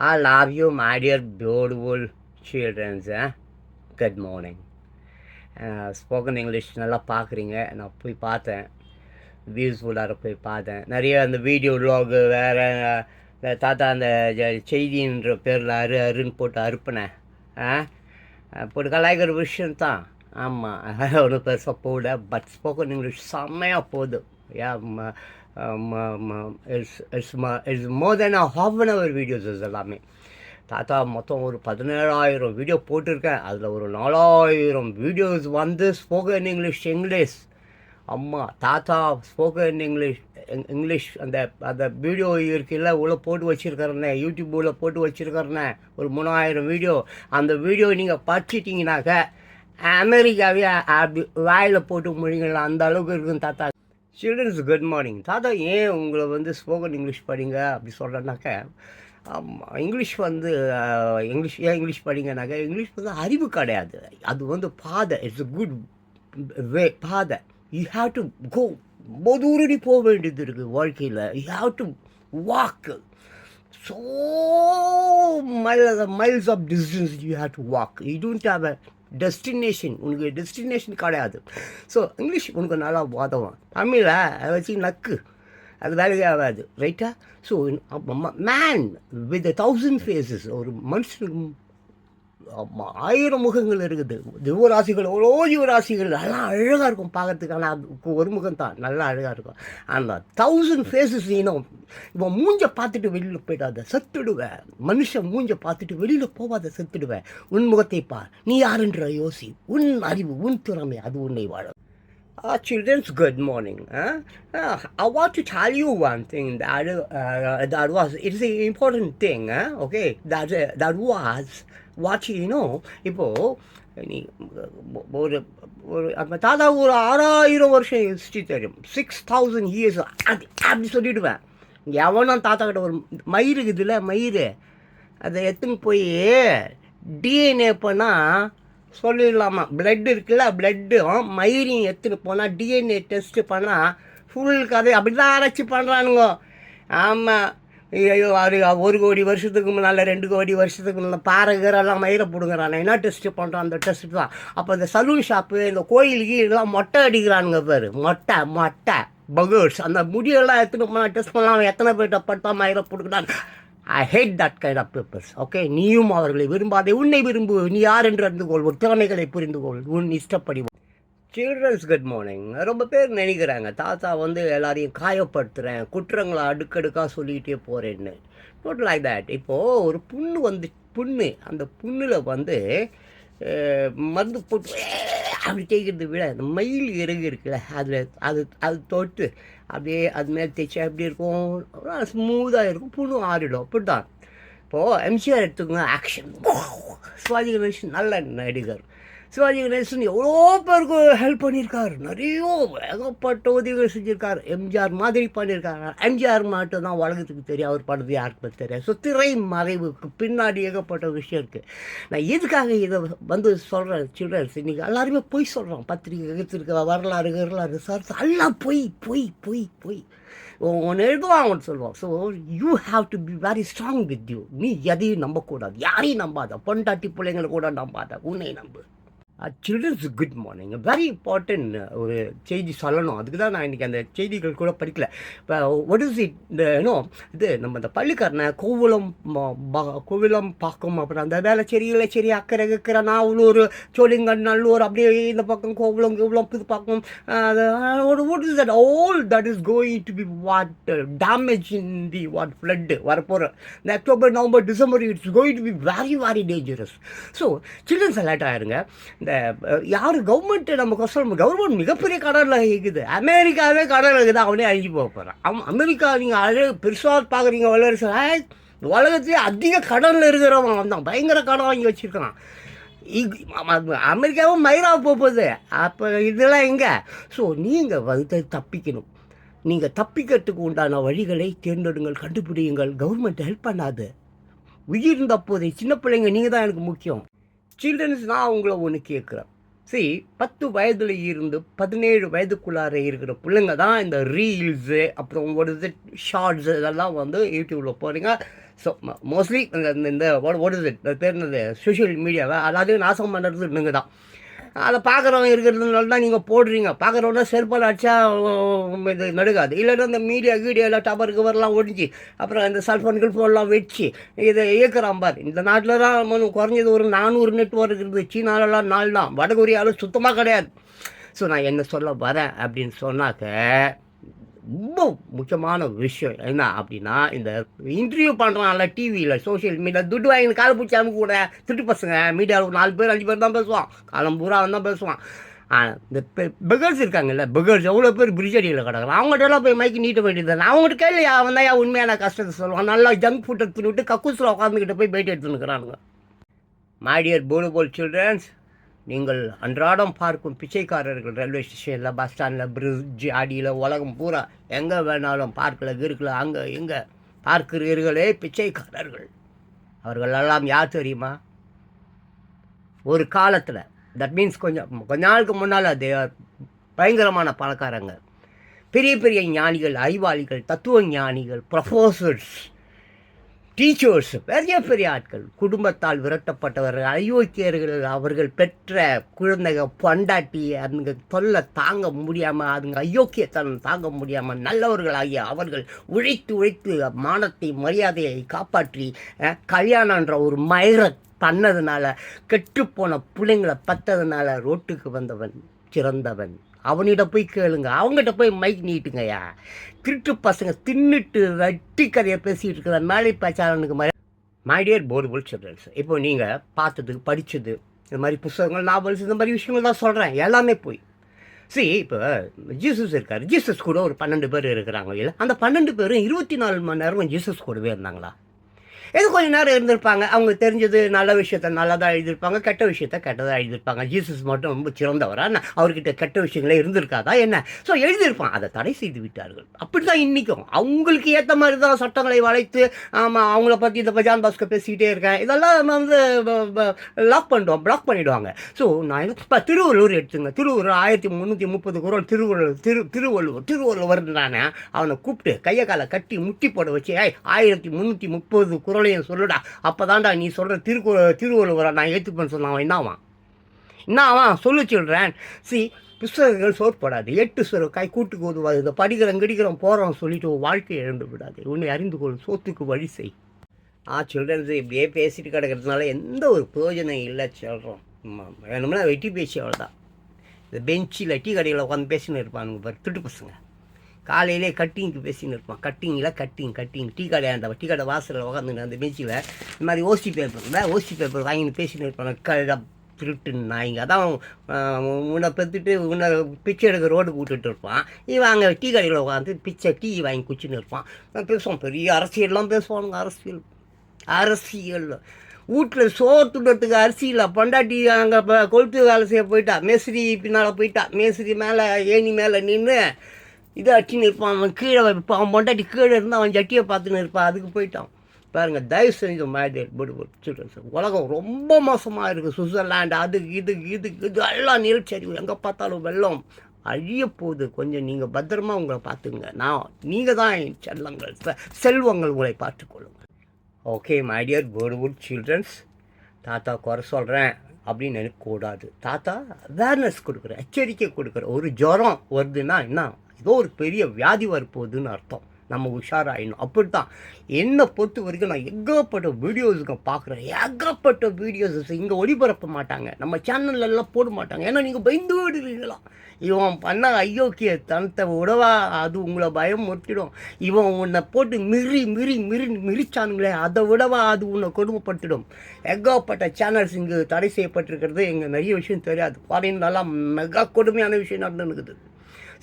I love you, my dear beautiful children. Good Good morning. Uh, spoken English நல்லா பார்க்குறீங்க. நான் போய் பார்த்தேன். வியூஸ் உள்ளார போய் பார்த்தேன். நிறைய அந்த வீடியோ விலாகு வேறு தாத்தா அந்த செய்தின்ற பேரில் அரு அருன்னு போட்டு அறுப்பினேன். ஆ? போட்டு கலாய்க்கிற விஷயம் தான். ஆமாம் ஒன்றும் பெருசாக போகல. பட் ஸ்போக்கன் இங்கிலீஷ் செம்மையாக போகுது. ஏன் it's it's it's more than half an hour videos எல்லாமே. தாத்தா மொத்தம் ஒரு பதினேழாயிரம் வீடியோ போட்டிருக்கேன். அதில் ஒரு நாலாயிரம் வீடியோஸ் வந்து ஸ்போக்கன் இங்கிலீஷ் இங்கிலீஷ் அம்மா தாத்தா ஸ்போக்கன் இங்கிலீஷ் இங்கிலீஷ் அந்த அந்த வீடியோ இருக்குல்ல உள்ள போட்டு வச்சுருக்கறனே யூடியூப்பில் போட்டு வச்சுருக்கறனே ஒரு மூணாயிரம் வீடியோ அந்த வீடியோ நீங்கள் படிச்சிட்டிங்கனாக்க அமெரிக்காவே அப்படி வாயில் போட்டு முடிங்களா அந்த அளவுக்கு இருக்கும் தாத்தா. சில்ட்ரன்ஸ் குட் மார்னிங் தாத்தா ஏன் உங்களை வந்து ஸ்போக்கன் இங்கிலீஷ் படிங்க? அப்படி சொல்கிறேன்னாக்க இங்கிலீஷ் வந்து இங்கிலீஷ் ஏன் இங்கிலீஷ் படிங்கனாக்க இங்கிலீஷ் வந்து அறிவு கிடையாது. அது வந்து பாதை. இட்ஸ் a குட் வே பாதை. யூ ஹாவ் டு கோ தூரம் போக வேண்டியது இருக்குது வாழ்க்கையில். You have to walk so mile miles of distance you have to walk you don't have a destination உனக்கு டெஸ்டினேஷன் கிடையாது. ஸோ இங்கிலீஷ் உனக்கு நல்லா உதவும் தமிழில் அதை வச்சு நக்கு. அது வேலையே ஆகாது. ரைட்டா so man with thousand faces ஒரு மனுஷனுக்கு ஆயிரம் முகங்கள் இருக்குது ஜீவராசிகள் எவ்வளோ ஜீவராசிகள் நல்லா அழகாக இருக்கும் பார்க்கறதுக்கு ஆனால் அதுக்கு ஒரு முகம் தான் நல்லா அழகாக இருக்கும் அந்த தௌசண்ட் ஃபேஸஸ் இனம் இப்போ மூஞ்ச பார்த்துட்டு வெளியில் போயிடாத செத்துடுவேன் மனுஷன் மூஞ்ச பார்த்துட்டு வெளியில் போகாத செத்துடுவேன் உன் முகத்தை பார் நீ யாருன்ற யோசி உன் அறிவு உன் திறமை அது உன்னை வாழும் Uh, children's good morning. Huh? Uh, I want to tell you one thing that uh, that was it's an important thing. Huh? Okay, that uh, that was what இப்போது நீ ஒரு ஒரு அந்த தாத்தா ஒரு ஆறாயிரம் வருஷம் ஹிஸ்ட்ரி தெரியும். சிக்ஸ் தௌசண்ட் இயர்ஸ் அது அப்படி சொல்லிவிடுவேன் எவனும் தாத்தா கிட்ட ஒரு மயிறு இருக்குதுல்ல மயிறு. அதை எடுத்துன்னு போய் டிஎன்ஏ பண்ணால் சொல்லிடலாமா? பிளட் இருக்குல்ல பிளட்டும் மயிரையும் எடுத்துன்னு போனால் டிஎன்ஏ டெஸ்ட்டு பண்ணால் ஃபுல் கதை. அப்படி தான் ஆராய்ச்சி பண்ணுறானுங்க ஆமாம் ஐயோ அது ஒரு கோடி வருஷத்துக்கு முன்னால் ரெண்டு கோடி வருஷத்துக்கு முன்னால் பாறைகிறெல்லாம் மயிரை பிடுங்குறானே. என்ன டெஸ்ட்டு பண்ணுறான் அந்த டெஸ்ட்டு தான். அப்போ இந்த சலூன் ஷாப்பு இந்த கோயிலுக்கு இதெல்லாம் மொட்டை அடிக்கிறானுங்க பேர். மொட்டை மொட்டை. பகர்ஸ் அந்த முடியெல்லாம் எடுத்துன்னு போனால் டெஸ்ட் பண்ணலாம். எத்தனை பேர்கிட்ட பட்டா மயிரை பிடுக்குறான் I hate that kind of papers okay நீயும் அவர்களை விரும்பாதே உன்னை விரும்பு. நீ யார் என்று அறிந்து கொள். உன் திறமைகளை புரிந்து கொள். உன் இஷ்டப்படி சில்ட்ரன்ஸ் குட் மார்னிங் ரொம்ப பேர் நினைக்கிறாங்க தாத்தா வந்து எல்லாரையும் காயப்படுத்துகிறேன் குற்றங்களை அடுக்கடுக்காக சொல்லிக்கிட்டே போகிறேன்னு நோட் லைக் தேட் இப்போது ஒரு புண்ணு வந்து புண்ணு அந்த புண்ணில் வந்து மருந்து போட்டு அப்படி தேய்க்கிறத விட அந்த மயில் இறகு இருக்குல்ல அதில் அது அது தொட்டு அப்படியே அது மேலே தேய்ச்சா எப்படி இருக்கும்? ஸ்மூத்தாக இருக்கும். புண்ணு ஆறிடும். அப்படி தான் இப்போது எம்ஜிஆர் எடுத்துக்கோங்க. ஆக்ஷன் சுவாதி கணேசன் நல்ல நடிகர். சிவாஜி கணேசன் எவ்வளோ பேருக்கு ஹெல்ப் பண்ணியிருக்காரு. நிறைய ஏகப்பட்ட உதவிகள் செஞ்சுருக்காரு. எம்ஜிஆர் மாதிரி பண்ணியிருக்காரு. எம்ஜிஆர் மட்டும் தான் உலகத்துக்கு தெரியும். அவர் படுறது யாருக்குமே தெரியாது. ஸோ திரை மறைவுக்கு பின்னாடி ஏகப்பட்ட விஷயம் இருக்குது நான் எதுக்காக இதை வந்து சொல்கிறேன் சில்ட்ரன்ஸ்? இன்றைக்கி எல்லாருமே பொய் சொல்கிறோம் பத்திரிக்கை எடுத்துருக்க வரலாறு வரலாறு சார் எல்லாம் பொய் பொய் பொய் பொய். ஒன்று எழுதுவான் அவன் சொல்லுவான்? So you have to be very strong with you நீ எதையும் நம்பக்கூடாது. யாரையும் நம்பாத. பொண்டாட்டி பிள்ளைங்களை கூட நம்பாத. உன்னை நம்பு. Childrens good morning very important ஒரு செய்தி சொல்லணும். அதுக்கு தான் நான் இன்றைக்கி அந்த செய்திகள் கூட படிக்கல. இப்போ ஒட் இஸ் இட் இந்த ஏன்னோ இது நம்ம இந்த பள்ளிக்காரனை கோவலம் ப- கோவிலம் பார்க்கும். அப்புறம் அந்த வேலை வேலைச்சேரி சரி அக்கறை கிக்கரை நாவலூர் சோழிங்கன் நல்லூர் அப்படியே இந்த பக்கம் கோவிலம் கோவிலம் இது பார்க்கும். what is that all that is going to be what uh, damage in the what வரப்போகிற இந்த October November December it's going to be very very dangerous so childrens alert ஆயிருங்க. இந்த யார் கவர்மெண்ட்டு நம்ம கஷ்டம் கவர்மெண்ட் மிகப்பெரிய கடனில் இருக்குது அமெரிக்காவே கடலில் இருக்குது? அவனே அழிஞ்சு போக போகிறான் அவன் அமெரிக்கா நீங்கள் அழகு பெருசாக பார்க்குறீங்க வல்லரசு. உலகத்துலேயே அதிக கடலில் இருக்கிறவன் தான். பயங்கர கடன் வாங்கி வச்சுருக்கான் அமெரிக்காவும் மயிரா போகுது. அப்போ இதெல்லாம் எங்கே? ஸோ நீங்கள் வந்து தப்பிக்கணும். நீங்கள் தப்பிக்கிறதுக்கு உண்டான வழிகளை தேர்ந்தெடுங்கள் கண்டுபிடியுங்கள். கவர்மெண்ட் ஹெல்ப் பண்ணாது. உயிர் இருந்த போதே சின்ன பிள்ளைங்க நீங்கள் தான் எனக்கு முக்கியம். சில்ட்ரன்ஸ் நான் அவங்கள ஒன்று கேட்குறேன் சரி பத்து வயதில் இருந்து பதினேழு வயதுக்குள்ளார இருக்கிற பிள்ளைங்க தான் இந்த ரீல்ஸு அப்புறம் ஒரு இது ஷார்ட்ஸு இதெல்லாம் வந்து யூடியூப்பில் போகிறீங்க ஸோ மோஸ்ட்லி இந்த இந்த ஓடுது பேர் என்னது? சோஷியல் மீடியாவை அதாவது நாசம் பண்ணுறது இன்னுங்க தான். அதை பார்க்குறவங்க இருக்கிறதுனால தான் நீங்கள் போடுறீங்க. பார்க்குறவங்க செருப்பால் அடிச்சா இது நடுக்காது இல்லைன்னா இந்த மீடியா கீடியாவில் டவர் கவர்லாம் ஒடிஞ்சு அப்புறம் இந்த செல்ஃபோன்கள் ஃபோன்லாம் வச்சு இதை இயக்குறான் பார். இந்த நாட்டில் தான் மனு குறைஞ்சது ஒரு நானூறு நெட்ஒர்க் இருக்குது. சீனாலலாம் நாள் தான் வடகொரியாவில் சுத்தமாக கிடையாது. ஸோ நான் என்ன சொல்ல வரேன் அப்படின்னு சொன்னாக்க ரொம்ப முக்கியமான விஷயம் என்ன அப்படின்னா இந்த இன்டர்வியூ பண்ணுறான்ல டிவியில் சோஷியல் மீடியா துட்டு வாங்கி காலை பிடிச்சி அமுக்க கூட திட்டு பசங்க. மீடியாவில் ஒரு நாலு பேர் அஞ்சு பேர் தான் பேசுவான். காலம் பூரா தான் பேசுவான். இந்த பெகர்ஸ் இருக்காங்கல்ல பெகர்ஸ் எவ்வளோ பேர் பிரிட்ஜ் கிடக்குறான் அவங்ககிட்ட எல்லாம் போய் மைக்கு நீட்ட வேண்டியது தானே. அவங்ககிட்ட கேள்வி அவன் தான் உண்மையான கஷ்டத்தை சொல்லுவான். நல்லா ஜங்க் ஃபுட்டை விட்டு கக்கூசில் உட்காந்துக்கிட்ட போய் போயிட்டு எடுத்துனுக்குறானுங்க மாடியர் போல் சில்ட்ரன்ஸ் நீங்கள் அன்றாடம் பார்க்கும் பிச்சைக்காரர்கள் ரயில்வே ஸ்டேஷனில் பஸ் ஸ்டாண்டில் பிரிட்ஜ் அடியில் உலகம் பூரா எங்கே வேணாலும் பார்க்கில் இருக்கில் அங்கே இங்கே பார்க்கிறீர்களே பிச்சைக்காரர்கள். அவர்களெல்லாம் யார் தெரியுமா? ஒரு காலத்தில் தட் மீன்ஸ் கொஞ்சம் கொஞ்ச நாளுக்கு முன்னால் தே பயங்கரமான பணக்காரங்க. பெரிய பெரிய ஞானிகள் அறிவாளிகள் தத்துவ ஞானிகள் ப்ரொஃபோசர்ஸ் டீச்சர்ஸ் பெரிய பெரிய ஆட்கள் குடும்பத்தால் விரட்டப்பட்டவர்கள் அயோக்கியர்கள் அவர்கள் பெற்ற குழந்தைங்க பொண்டாட்டி அதுங்க தொல்லை தாங்க முடியாமல் அதுங்க அயோக்கியத்தனம் தாங்க முடியாமல் நல்லவர்களாகிய அவர்கள் உழைத்து உழைத்து மானத்தை மரியாதையை காப்பாற்றி கல்யாணன்ற ஒரு மயிர பண்ணதுனால கெட்டுப்போன பிள்ளைங்களை பத்ததுனால ரோட்டுக்கு வந்தவன் சிறந்தவன். அவனிட போய் கேளுங்க. அவங்ககிட்ட போய் மைக் நீட்டுங்கய்யா. திருட்டு பசங்க தின்னுட்டு வட்டி கதையை பேசிகிட்டு இருக்கிற மேலே பேச்சாளனுக்கு மாதிரி மை போர்புல் சில்ட்ரன்ஸ் இப்போ நீங்கள் பார்த்தது படித்தது இந்த மாதிரி புத்தகங்கள் நாவல்ஸ் இந்த மாதிரி விஷயங்கள் தான் சொல்கிறேன் எல்லாமே போய். சரி இப்போ ஜீசஸ் இருக்கார். ஜீசஸ் கூட ஒரு பன்னெண்டு பேர் இருக்கிறாங்க. இல்லை அந்த பன்னெண்டு பேரும் இருபத்தி நாலு மணி நேரம் ஜீசஸ் கூடவே இருந்தாங்களா? இது கொஞ்ச நேரம் இருந்திருப்பாங்க? அவங்க தெரிஞ்சது நல்ல விஷயத்த நல்லதாக எழுதியிருப்பாங்க கெட்ட விஷயத்த கெட்டதாக எழுதியிருப்பாங்க. ஜீசஸ் மட்டும் ரொம்ப சிறந்தவரா? என்ன அவர்கிட்ட கெட்ட விஷயங்களே இருந்திருக்காதா? என்ன? ஸோ எழுதியிருப்பான். அதை தடை செய்து விட்டார்கள். அப்படி தான் இன்றைக்கும் அவங்களுக்கு ஏற்ற மாதிரி தான் சட்டங்களை வளைத்து ஆமாம் அவங்கள பற்றி இந்த பஜான் பாஸ்கர் பேசிக்கிட்டே இருக்கேன். இதெல்லாம் நம்ம வந்து லாக் பண்ணிடுவோம். பிளாக் பண்ணிவிடுவாங்க ஸோ நான் என்ன இப்போ திருவள்ளூர் எடுத்துங்க. திருவள்ளூர் ஆயிரத்தி முந்நூற்றி முப்பது குரல் திருவள்ளுவர் திரு திருவள்ளுவர் திருவள்ளுவர் நானே அவனை கூப்பிட்டு கையை காலை கட்டி முட்டி போட வச்சு ஏய் ஆயிரத்தி முந்நூற்றி முப்பது குரலையும் சொல்லுடா. அப்போ தான்டா நீ சொல்கிற திருக்கு திருவள்ளுவரை நான் ஏற்றுப்பேன்னு சொன்னான் அவன். என்னவான் என்னவான் சொல்லு சொல்கிறேன் சி புஸ்தகங்கள் சோற்படாது எட்டு சுரக்காய் கூட்டுக்கு உதவாது இதை படிக்கிறோம் கிடிக்கிறோம் போகிறோம் சொல்லிட்டு உன் வாழ்க்கையை இழந்து விடாது. உன்னை அறிந்து கொள் சோத்துக்கு வழி செய். ஆ சில்ட்ரன்ஸு இப்படியே பேசிட்டு கிடக்கிறதுனால எந்த ஒரு பிரயோஜனம் இல்லை சொல்கிறோம் வேணும்னா வெட்டி பேசி அவ்வளோதான் இந்த பெஞ்சில் டீ கடையில் உட்காந்து பேசின்னு இருப்பானுங்க பாரு திட்டு பசங்க. காலையிலே கட்டிங்க்கு பேசின்னு இருப்பான் கட்டிங்கில் கட்டிங் கட்டிங் டீ கடை அந்த டீ கடை வாசலில் உட்காந்து அந்த பெஞ்சில் இந்த மாதிரி ஓசி பேப்பர் ஓசி பேப்பர் வாங்கின்னு பேசின்னு இருப்பாங்க. கடை திருட்டு நாய்ங்க. அதான் உன்னை பெற்றுட்டு உன்னை பிச்சை எடுக்க ரோடு விட்டுட்டு இருப்பான். இவன் அங்கே டீ கடையில் உட்காந்து பிச்சை டீ வாங்கி குச்சின்னு இருப்பான். பேசுவான். பெரிய அரசியல்லாம் பேசுவானுங்க அரசியல். அரசியல். வீட்டில் சோறு துண்டத்துக்கு அரிசி இல்லை. பொண்டாட்டி அங்கே கொளுத்து வேலை செய்ய போயிட்டா. மேஸ்திரி பின்னால் போயிட்டா. மேஸ்திரி மேலே ஏணி மேலே நின்று இதை அடிச்சுன்னு இருப்பான் அவன் கீழே இப்போ அவன் பொண்டாட்டி கீழே இருந்தால் அவன் ஜட்டியை பார்த்துன்னு இருப்பான் அதுக்கு போயிட்டான். பாருங்கள் தயவு செஞ்சு மேடேட் போடு சில்ட்ரன்ஸ் உலகம் ரொம்ப மோசமாக இருக்குது சுவிட்சர்லாண்டு அதுக்கு இது இது இது எல்லாம் நிலச்சரிவு எங்கே பார்த்தாலும் வெள்ளம். அழிய போகுது. கொஞ்சம் நீங்கள் பத்திரமா உங்களை பார்த்துங்க நான் நீங்கள் தான் என் செல்லங்கள். செ- செல்வங்கள் உங்களை பார்த்துக்கொள்ளுங்க ஓகே மை டியர் சில்ட்ரன்ஸ் தாத்தா குறை சொல்கிறேன் அப்படின்னு நினைக்கக்கூடாது தாத்தா அவேர்னஸ் கொடுக்குறேன். எச்சரிக்கை கொடுக்குறேன். ஒரு ஜுரம் வருதுன்னா என்ன? ஏதோ ஒரு பெரிய வியாதி வரப்போகுதுன்னு அர்த்தம். நம்ம உஷாராயிடணும். அப்படி தான் என்னை பொறுத்த வரைக்கும் நான் ஏகப்பட்ட வீடியோஸுங்க பார்க்குறேன் ஏகப்பட்ட வீடியோஸ் இங்கே ஒளிபரப்ப மாட்டாங்க. நம்ம சேனல்லலாம் போட மாட்டாங்க. ஏன்னா நீங்கள் பயந்து விடுவீங்களா இவன் பண்ண ஐயோக்கிய தனத்தை விடவா அது உங்களை பயம் முட்டிடும் இவன் உன்னை போட்டு மிரி மிரி மிரி மிரிச்சானுங்களே அதை விடவா அது உன்னை கொடுமைப்படுத்திடும். ஏகப்பட்ட சேனல்ஸ் இங்கே தடை செய்யப்பட்டிருக்கிறது. எங்கள் நிறைய விஷயம் தெரியாது. ஃபாரின்லலாம் மெகா கொடுமையான விஷயம் நடந்துருக்குது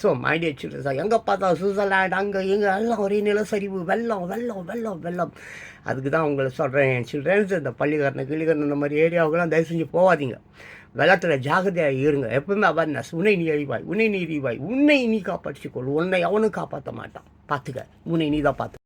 ஸோ மைடிய சில்ட்ரன்ஸ் எங்கே பார்த்தா சுவிட்சர்லாண்ட் அங்கே இங்கே எல்லாம் ஒரே நிலசரிவு வெள்ளம் வெள்ளம் வெள்ளம் வெள்ளம். அதுக்கு தான் உங்களை சொல்கிறேன் என் சில்ட்ரன்ஸ் இந்த பள்ளிக்கரணை கிளிக்கரணை இந்த மாதிரி ஏரியாவுக்கெல்லாம் தயவு செஞ்சு போகாதீங்க வெள்ளத்தில் ஜாகிரதையாக இருங்க. எப்பவுமே அவேர்னஸ் உன்னை நீ அறிவாய் உன்னை நீ அறிவாய். உன்னை நீ காப்பாற்றிக்கொள். உன்னை அவனும் காப்பாற்ற மாட்டான். பார்த்துக்க உன்னை நீ தான் பார்த்து